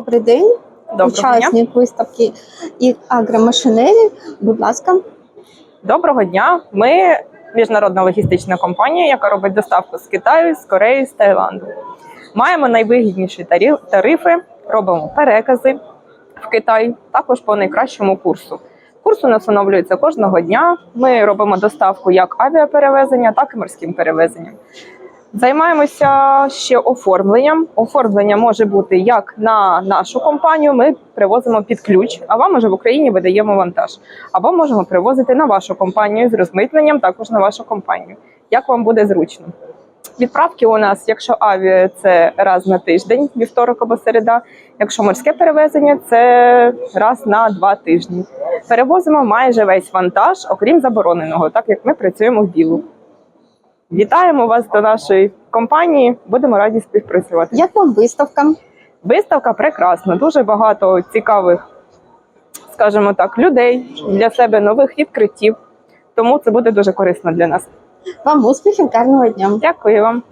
Добрий день, Доброго дня. виставки і агромашинері. Будь ласка, Доброго дня. Ми міжнародна логістична компанія, яка робить доставку з Китаю, з Кореї, з Таїланду. Маємо найвигідніші тарифи, робимо перекази в Китай, також по найкращому курсу. Курс у нас встановлюється кожного дня. Ми робимо доставку як авіаперевезення, так і морським перевезенням. Займаємося ще оформленням. Оформлення може бути як на нашу компанію. Ми привозимо під ключ, а вам уже в Україні видаємо вантаж. Або можемо привозити на вашу компанію з розмитненням, також на вашу компанію. Як вам буде зручно? Відправки у нас, якщо авіа, це раз на тиждень, вівторок або середа. Якщо морське перевезення, це раз на два тижні. Перевозимо майже весь вантаж, окрім забороненого, так як ми працюємо в білу. Вітаємо вас до нашої компанії. Будемо раді співпрацювати. як вам виставка? Виставка прекрасна, дуже багато цікавих, скажімо так, людей для себе нових відкриттів. Тому це буде дуже корисно для нас. Вам успіхів, гарного дня! Дякую вам.